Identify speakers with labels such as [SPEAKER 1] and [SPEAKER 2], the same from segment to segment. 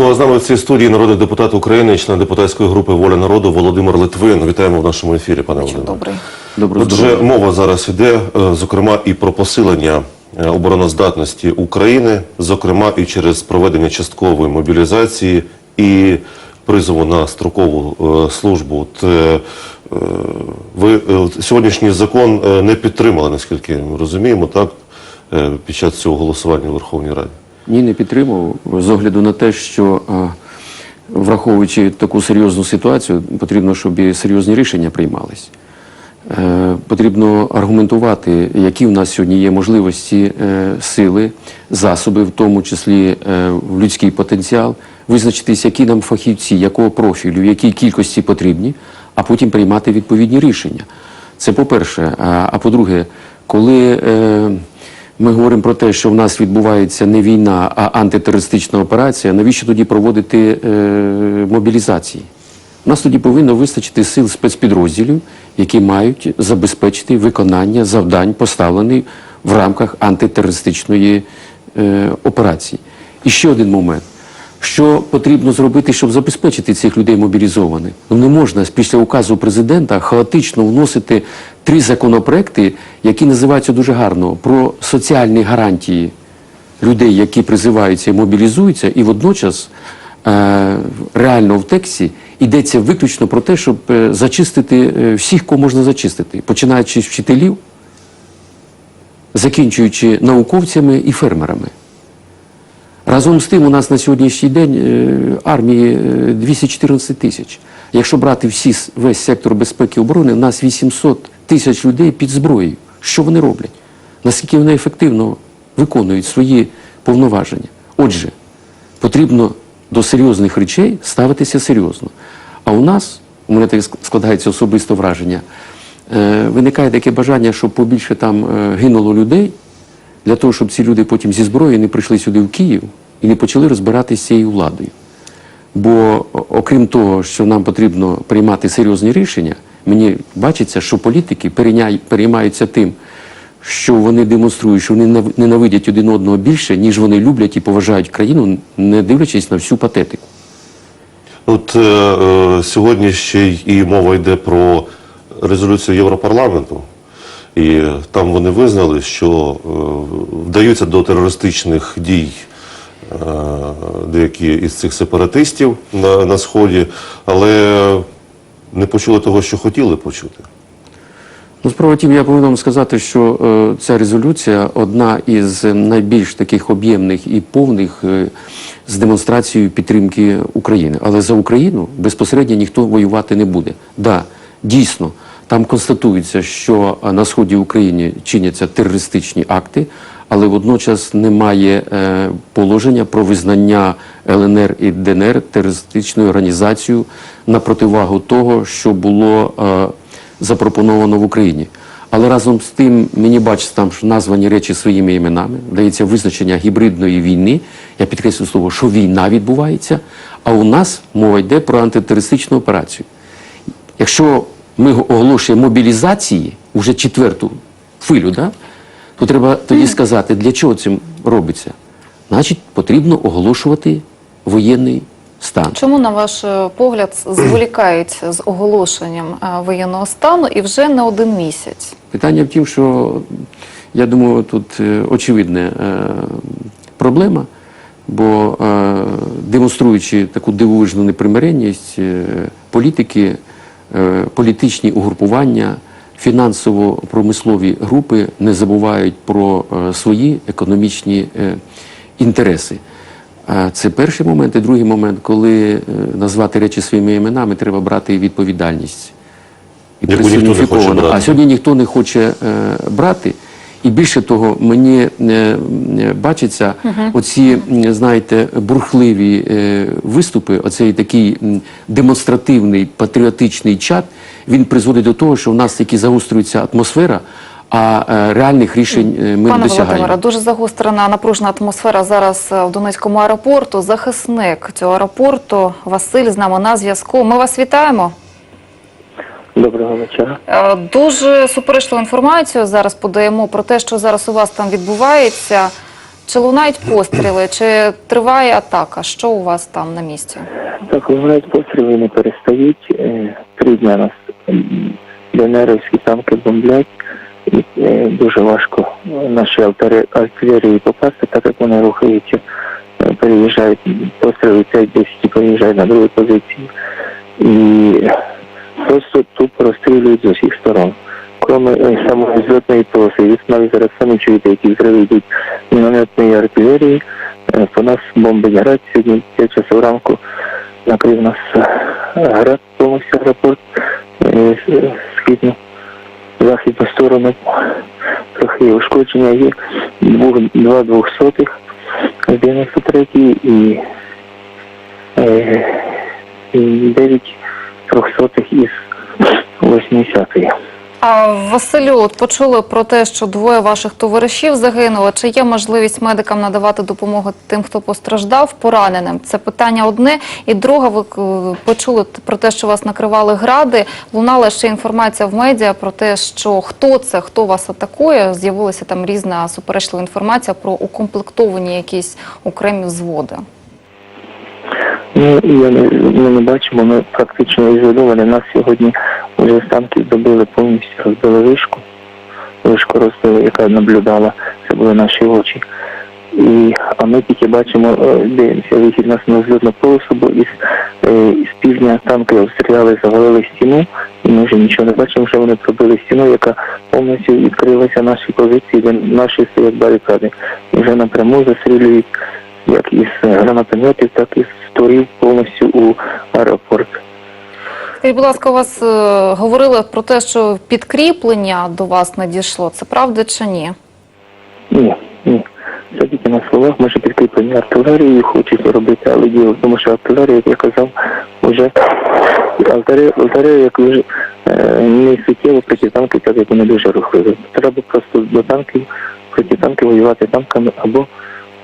[SPEAKER 1] Ну, а з нами в цій студії народний депутат України, член депутатської групи Воля народу Володимир Литвин. Вітаємо в нашому ефірі, пане Володимире.
[SPEAKER 2] Добрий.
[SPEAKER 3] Доброго
[SPEAKER 1] Отже, мова зараз йде, е, зокрема, і про посилення е, обороноздатності України, зокрема і через проведення часткової мобілізації і призову на строкову е, службу. От, ви сьогоднішній закон не підтримали, наскільки ми розуміємо, так, під час цього голосування у Верховній Раді.
[SPEAKER 3] Ні, не підтримував з огляду на те, що е, враховуючи таку серйозну ситуацію, потрібно, щоб серйозні рішення приймались. Е, Потрібно аргументувати, які в нас сьогодні є можливості, е, сили, засоби, в тому числі людський потенціал, визначитись, які нам фахівці, якого профілю, в якій кількості потрібні, а потім приймати відповідні рішення. Це по-перше. А, по-друге, коли ми говоримо про те, що в нас відбувається не війна, а антитерористична операція, навіщо тоді проводити е, мобілізації? У нас тоді повинно вистачити сил спецпідрозділів, які мають забезпечити виконання завдань, поставлених в рамках антитерористичної е, операції. І ще один момент. Що потрібно зробити, щоб забезпечити цих людей мобілізованих? Ну не можна після указу президента хаотично вносити три законопроекти, які називаються дуже гарно про соціальні гарантії людей, які призиваються і мобілізуються, і водночас е, реально в тексті йдеться виключно про те, щоб е, зачистити е, всіх, кого можна зачистити, починаючи з вчителів, закінчуючи науковцями і фермерами. Разом з тим, у нас на сьогоднішній день е, армії е, 214 тисяч. Якщо брати всі, весь сектор безпеки і оборони, у нас 800 тисяч людей під зброєю. Що вони роблять? Наскільки вони ефективно виконують свої повноваження? Отже, потрібно до серйозних речей ставитися серйозно. А у нас, у мене так складається особисто враження, е, виникає таке бажання, щоб побільше там е, гинуло людей, для того, щоб ці люди потім зі зброєю не прийшли сюди в Київ і не почали розбиратися з цією владою. Бо, окрім того, що нам потрібно приймати серйозні рішення, мені бачиться, що політики переймаються тим, що вони демонструють, що вони ненавидять один одного більше, ніж вони люблять і поважають країну, не дивлячись на всю патетику.
[SPEAKER 1] От е, е, сьогодні ще і мова йде про резолюцію Європарламенту, і там вони визнали, що е, вдаються до терористичних дій деякі із цих сепаратистів на, на сході, але не почули того, що хотіли почути.
[SPEAKER 3] Ну, справа тім, я повинен сказати, що е, ця резолюція одна із найбільш таких об'ємних і повних е, з демонстрацією підтримки України. Але за Україну безпосередньо ніхто воювати не буде. Да, дійсно, там констатується, що е, на сході України чиняться терористичні акти, але водночас немає е, положення про визнання ЛНР і ДНР терористичною організацією на противагу того, що було. Е, запропоновано в Україні. Але разом з тим мені бачиться там що названі речі своїми іменами, дається визначення гібридної війни. Я підкреслю слово, що війна відбувається, а у нас мова йде про антитерористичну операцію. Якщо ми оголошуємо мобілізації, вже четверту хвилю, да, то треба тоді сказати, для чого це робиться. Значить, потрібно оголошувати воєнний стан.
[SPEAKER 2] Чому, на ваш е, погляд, зволікають з оголошенням е, воєнного стану і вже не один місяць?
[SPEAKER 3] Питання в тім, що я думаю, тут е, очевидна проблема, бо демонструючи таку дивовижну непримиренність, політики, політичні угрупування, фінансово-промислові групи не забувають про е, свої економічні е, інтереси. Це перший момент. І другий момент, коли е, назвати речі своїми іменами, треба брати відповідальність і
[SPEAKER 1] Яку ніхто не хоче брати.
[SPEAKER 3] А сьогодні ніхто не хоче брати. І більше того, мені е, е, бачиться оці, знаєте, бурхливі е, виступи, оцей такий демонстративний патріотичний чат, він призводить до того, що в нас таки загострюється атмосфера, а реальних рішень ми
[SPEAKER 2] Пане
[SPEAKER 3] не досягаємо.
[SPEAKER 2] Володимире, дуже загострена напружена атмосфера зараз в Донецькому аеропорту. Захисник цього аеропорту Василь з нами на зв'язку. Ми вас вітаємо.
[SPEAKER 4] Доброго вечора.
[SPEAKER 2] Е, Дуже суперечливу інформацію зараз подаємо про те, що зараз у вас там відбувається. Чи лунають постріли, чи триває атака? Що у вас там на місці?
[SPEAKER 4] Так, лунають постріли не перестають. Е, Три дня нас ДНРівські танки бомблять. І е, дуже важко наші артиле- артилерії попасти, так як вони рухаються, переїжджають постріли цей десь ті переїжджають на другу позицію. І просто розстрілюють з усіх сторон. Кроме е, самої зльотної полоси, ви навіть зараз самі чуєте, які взриви йдуть мінометної артилерії. Е, По нас бомбить град сьогодні 5 часов ранку накрив нас е, град повністю аеропорт східну, західну сторону. Трохи ушкодження є. Двох, два двохсотих з 93 і, 9 трьохсотих із 80-ї.
[SPEAKER 2] А Василю, от почули про те, що двоє ваших товаришів загинули. Чи є можливість медикам надавати допомогу тим, хто постраждав, пораненим? Це питання одне. І друге, ви е, почули про те, що вас накривали гради. Лунала ще інформація в медіа про те, що хто це, хто вас атакує. З'явилася там різна суперечлива інформація про укомплектовані якісь окремі взводи.
[SPEAKER 4] Ну, не, ми не бачимо, ми практично ізольовані. Нас сьогодні вже з танків добили повністю, розбили вишку. Вишку розбили, яка наблюдала, це були наші очі. І, а ми тільки бачимо, е, дивимося вихід нас на зльотну полосу, бо із, е, із півдня танки обстріляли, завалили стіну, і ми вже нічого не бачимо, що вони пробили стіну, яка повністю відкрилася наші позиції, де наші стоять барикади. І вже напряму застрілюють як із е, гранатометів, так і з торів повністю у аеропорт.
[SPEAKER 2] Скажіть, будь ласка, у вас е, говорили про те, що підкріплення до вас надійшло. Це правда чи ні?
[SPEAKER 4] Ні, ні. Це тільки на словах, може підкріплення артилерією хочуть робити, але діло тому, що артилерія, як я казав, вже артилерія, як вже не суттєво проти танків, так як вони дуже рухливі. Треба просто до танків, проти танків воювати танками або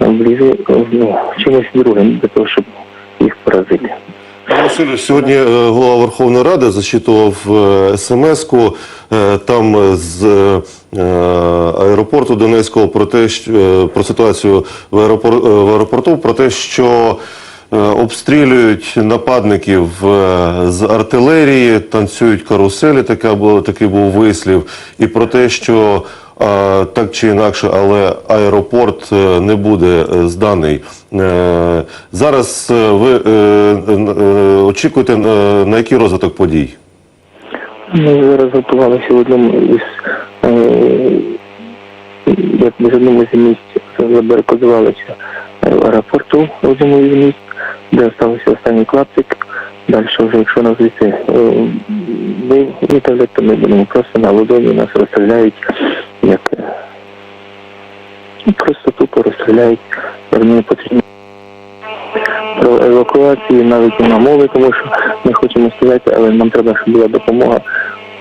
[SPEAKER 4] близько ну, чимось другим для того, щоб їх поразити.
[SPEAKER 1] Сьогодні е, голова Верховної Ради зачитував е, смс-ку е, там з аеропорту Донецького про те, що про ситуацію в, аеропор, в аеропорту, про те, що обстрілюють нападників з артилерії, танцюють каруселі. Така було такий був вислів, і про те, що так чи інакше, але аеропорт е, не буде е, зданий. Е, Зараз ви очікуєте на який розвиток подій?
[SPEAKER 4] Ми зараз готувалися в одному із як в одному з місць забарикадувалися в аеропорту в одному із місць, де залишився останній клаптик. Далі вже, якщо нас звідси витавлять, то ми будемо просто на ладоні нас розстріляють, як е, ну, просто тупо розстріляють, як не потрібно. Про евакуацію навіть нема мови, тому що ми хочемо сказати, але нам треба, щоб була допомога,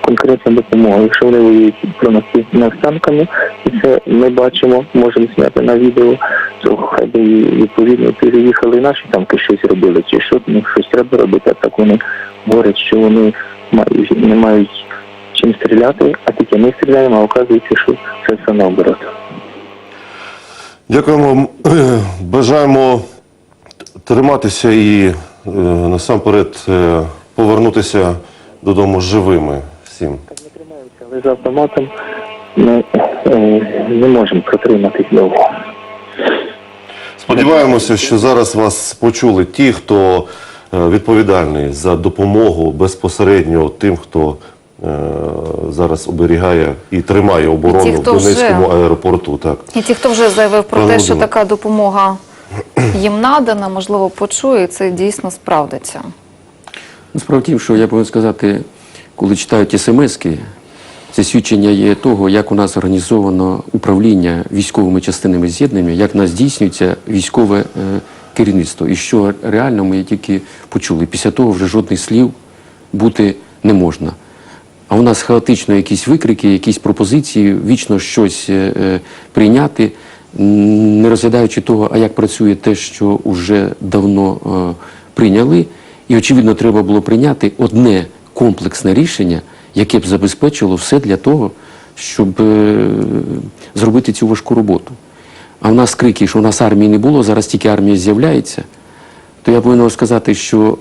[SPEAKER 4] конкретна допомога. Якщо вони воюють про нас нас танками, і це ми бачимо, можемо зняти на відео, то хай би відповідно переїхали наші танки щось робили, чи що ну, щось треба робити, а так вони говорять, що вони мають, не мають чим стріляти, а тільки ми стріляємо, а оказується, що це все наоборот.
[SPEAKER 1] Дякуємо. Бажаємо триматися і е, насамперед е, повернутися додому живими всім.
[SPEAKER 4] Ми тримаємося, але з автоматом ми е, не можемо протриматись довго.
[SPEAKER 1] Сподіваємося, що зараз вас почули ті, хто відповідальний за допомогу безпосередньо тим, хто зараз оберігає і тримає оборону
[SPEAKER 2] ті,
[SPEAKER 1] в
[SPEAKER 2] хто вже-
[SPEAKER 1] аеропорту. Так.
[SPEAKER 2] І ті, хто вже заявив про
[SPEAKER 1] Пане
[SPEAKER 2] те, що така допомога їм надана, можливо, почує, і це дійсно справдиться.
[SPEAKER 3] Справа тім, що я повинен сказати, коли читають смски, це свідчення є того, як у нас організовано управління військовими частинами з'єднаннями, як у нас здійснюється військове е, керівництво. І що реально ми тільки почули. Після того вже жодних слів бути не можна. А у нас хаотично якісь викрики, якісь пропозиції, вічно щось е, е, прийняти, не розглядаючи того, а як працює те, що вже давно е, прийняли. І, очевидно, треба було прийняти одне комплексне рішення, яке б забезпечило все для того, щоб зробити цю важку роботу. а в нас крики, що у нас армії не було, зараз тільки армія з'являється, то я повинен сказати, що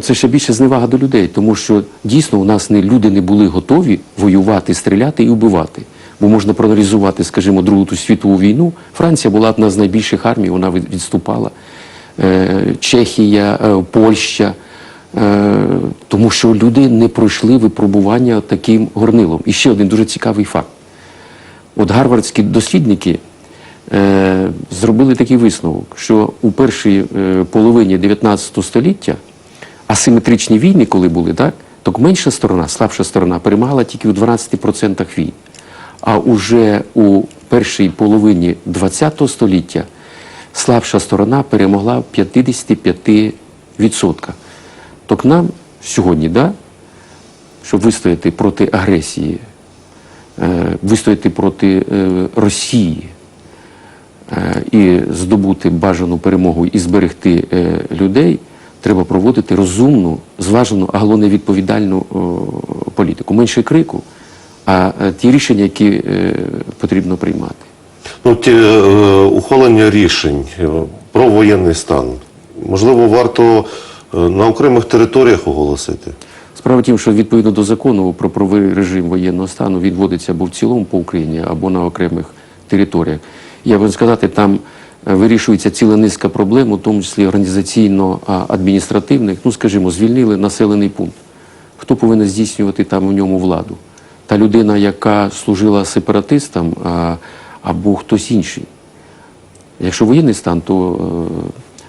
[SPEAKER 3] це ще більше зневага до людей, тому що дійсно у нас не, люди не були готові воювати, стріляти і вбивати. Бо можна проаналізувати, скажімо, Другу світову війну. Франція була одна з найбільших армій, вона відступала. Е, Чехія, е, Польща. Е, Тому що люди не пройшли випробування таким горнилом. І ще один дуже цікавий факт. От гарвардські дослідники зробили такий висновок, що у першій половині 19 століття асиметричні війни, коли були, так, то менша сторона, слабша сторона, перемагала тільки у 12% війн. А уже у першій половині 20 століття слабша сторона перемогла в 55%. Так нам сьогодні, да, щоб вистояти проти агресії, е, вистояти проти е, Росії е, і здобути бажану перемогу і зберегти людей, треба проводити розумну, зважену, а головне відповідальну о, політику. Менше крику, а е, ті рішення, які е, потрібно приймати.
[SPEAKER 1] Ну, ті, е, ухвалення рішень е, про воєнний стан, можливо, варто е, на окремих територіях оголосити.
[SPEAKER 3] Справа в тім, що відповідно до закону про правовий режим воєнного стану відводиться або в цілому по Україні, або на окремих територіях. Я би сказати, там вирішується ціла низка проблем, у тому числі організаційно-адміністративних. Ну, скажімо, звільнили населений пункт. Хто повинен здійснювати там у ньому владу? Та людина, яка служила сепаратистам, або хтось інший. Якщо воєнний стан, то е,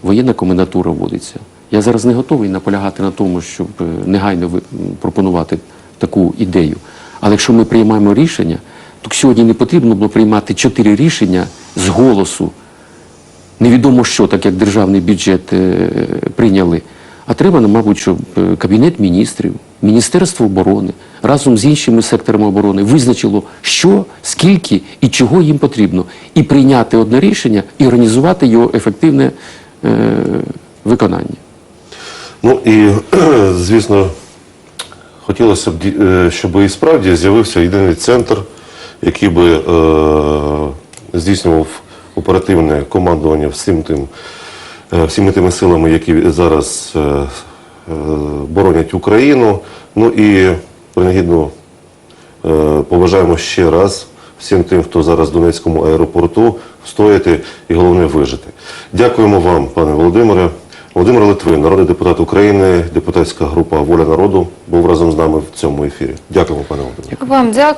[SPEAKER 3] воєнна комендатура вводиться. Я зараз не готовий наполягати на тому, щоб е, негайно пропонувати таку ідею. Але якщо ми приймаємо рішення, то сьогодні не потрібно було приймати чотири рішення з голосу. Невідомо що, так як державний бюджет е, прийняли. А треба, ну, мабуть, щоб е, Кабінет міністрів, Міністерство оборони разом з іншими секторами оборони визначило, що, скільки і чого їм потрібно, і прийняти одне рішення і організувати його ефективне е, виконання.
[SPEAKER 1] Ну і, звісно, хотілося б, щоб і справді з'явився єдиний центр, який би здійснював оперативне командування всім тим, е, всіми тими силами, які зараз е, е, боронять Україну. Ну і принагідно побажаємо ще раз всім тим, хто зараз в Донецькому аеропорту, встояти і головне вижити. Дякуємо вам, пане Володимире. Володимир Литвин, народний депутат України, депутатська група Воля народу, був разом з нами в цьому ефірі. Дякуємо, пане Володимире.
[SPEAKER 2] Вам дякую.